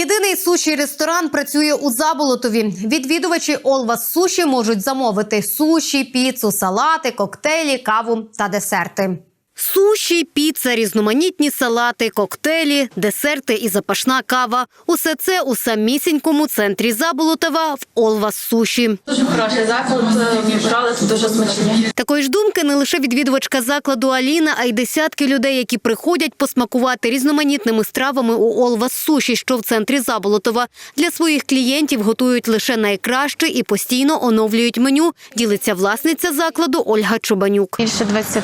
Єдиний суші ресторан працює у Заболотові. Відвідувачі Олвас Суші можуть замовити суші, піцу, салати, коктейлі, каву та десерти. Суші, піца, різноманітні салати, коктейлі, десерти і запашна кава. Усе це у самісінькому центрі Заболотова в Олвас Суші. Дуже хороший заклад, е, брали тут дуже смачні. Такої ж думки не лише відвідувачка закладу Аліна, а й десятки людей, які приходять посмакувати різноманітними стравами у Олвас Суші, що в центрі Заболотова. Для своїх клієнтів готують лише найкраще і постійно оновлюють меню. Ділиться власниця закладу Ольга Чубанюк. Більше 20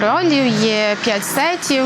ролів, є 5 сетів,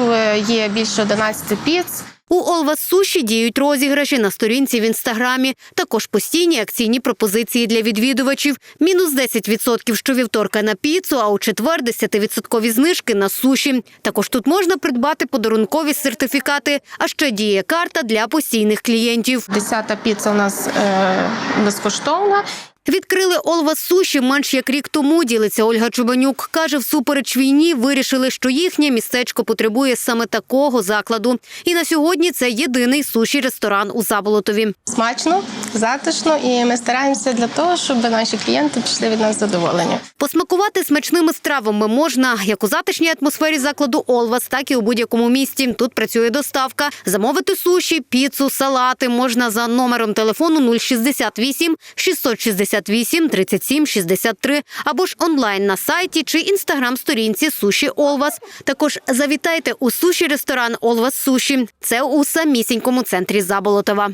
є більше 11 піц. У Олвас Суші діють розіграші на сторінці в інстаграмі. Також постійні акційні пропозиції для відвідувачів. Мінус 10% щовівторка на піцу, а у четвер 10% знижки на суші. Також тут можна придбати подарункові сертифікати, а ще діє карта для постійних клієнтів. 10 піца у нас е, безкоштовна. Відкрили Олвас Суші менш як рік тому, ділиться Ольга Чубанюк. Каже, всупереч війні вирішили, що їхнє містечко потребує саме такого закладу. І на сьогодні це єдиний суші-ресторан у Заболотові. Смачно, затишно, і ми стараємося для того, щоб наші клієнти пішли від нас задоволені. Посмакувати смачними стравами можна як у затишній атмосфері закладу Олвас, так і у будь-якому місті. Тут працює доставка. Замовити суші, піцу, салати можна за номером телефону 068 668 37 63 або ж онлайн на сайті чи інстаграм-сторінці Суші Олвас. Також завітайте у суші ресторан Олвас Суші. Це у самісінькому центрі Заболотова.